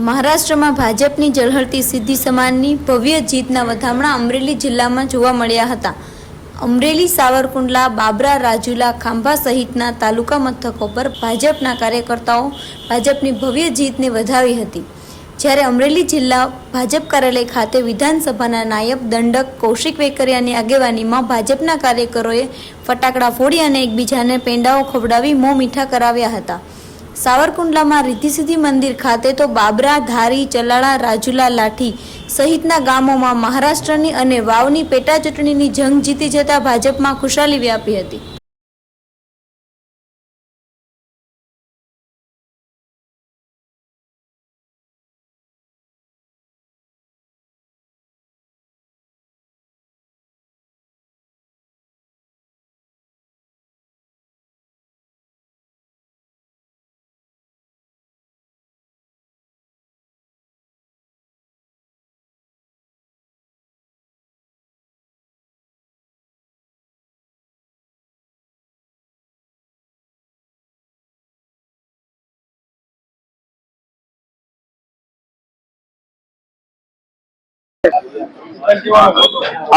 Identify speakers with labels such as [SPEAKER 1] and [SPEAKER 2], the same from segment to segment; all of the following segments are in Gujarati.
[SPEAKER 1] મહારાષ્ટ્રમાં ભાજપની ઝળહળતી સિદ્ધિ સમાનની ભવ્ય જીતના વધામણા અમરેલી જિલ્લામાં જોવા મળ્યા હતા. અમરેલી, સાવરકુંડલા, બાબરા, રાજુલા, ખાંભા સહિતના તાલુકા મથકો પર ભાજપના કાર્યકર્તાઓ ભાજપની ભવ્ય જીતને વધાવી હતી. જ્યારે અમરેલી જિલ્લા ભાજપ કાર્યાલય ખાતે વિધાનસભાના નાયબ દંડક કૌશિક વેકરિયાની આગેવાનીમાં ભાજપના કાર્યકરોએ ફટાકડા ફોડી અને એકબીજાને પેંડાઓ ખવડાવી મોં મીઠા કરાવ્યા હતા. સાવરકુંડલામાં રિદ્ધિસિદ્ધિ મંદિર ખાતે તો બાબરા, ધારી, ચલાળા, રાજુલા, લાઠી સહિતના ગામોમાં મહારાષ્ટ્રની અને વાવની પેટા ચૂંટણીની જંગ જીતી જતા ભાજપમાં ખુશાલી વ્યાપી હતી.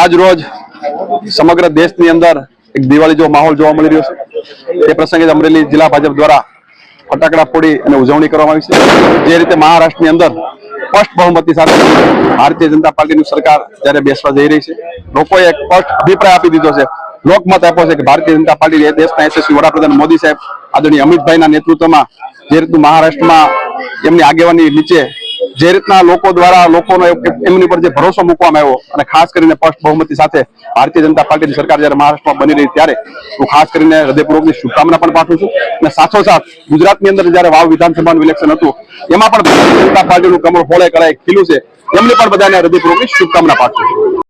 [SPEAKER 2] આજ રોજ સમગ્ર દેશની અંદર એક દિવાળી જેવો માહોલ જોવા મળી રહ્યો છે. તે પ્રસંગે અમરેલી જિલ્લા ભાજપ દ્વારા ફટાકડા ફોડી અને ઉજવણી કરવામાં આવી છે. જે રીતે મહારાષ્ટ્રની અંદર સ્પષ્ટ બહુમતી સાથે ભારતીય જનતા પાર્ટીની સરકાર જયારે બેસવા જઈ રહી છે, લોકોએ એક સ્પષ્ટ અભિપ્રાય આપી દીધો છે. લોકમત આપ્યો છે કે ભારતીય જનતા પાર્ટી દેશના યશસ્વી વડાપ્રધાન મોદી સાહેબ, આદરણીય અમિતભાઈના નેતૃત્વમાં જે રીતનું મહારાષ્ટ્રમાં એમની આગેવાની નીચે જે રીતના લોકો દ્વારા લોકોનો એમની પર જે ભરોસો મૂકવામાં આવ્યો અને ખાસ કરીને સ્પષ્ટ બહુમતી સાથે ભારતીય જનતા પાર્ટીની સરકાર જયારે મહારાષ્ટ્રમાં બની રહી ત્યારે, હું ખાસ કરીને હૃદયપૂર્વકની શુભકામના પણ પાઠવું છું. અને સાથોસાથ ગુજરાતની અંદર જયારે વાવ વિધાનસભાનું ઇલેક્શન હતું, એમાં પણ ભારતીય જનતા પાર્ટીનું કમળ ફોળે કરાય ખીલું છે. એમની પણ બધાને હૃદયપૂર્વકની શુભકામના પાઠવું છું.